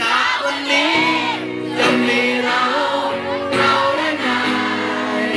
จากวันนี้จะมีเราเราและนาย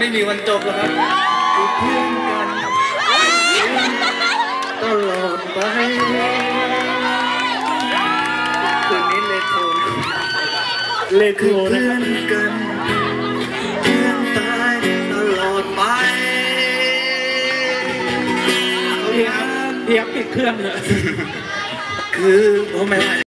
ไม่มีวันจบหรอกครับคือเพื่อนกันตลอดไปคืนนี้เลยโทนเลโทคือนะเพื่คอรับนกันเพื่อนตายตลอดไปเพียบเพียบปิดเครื่องเลยคือโอ้ไม่ไหว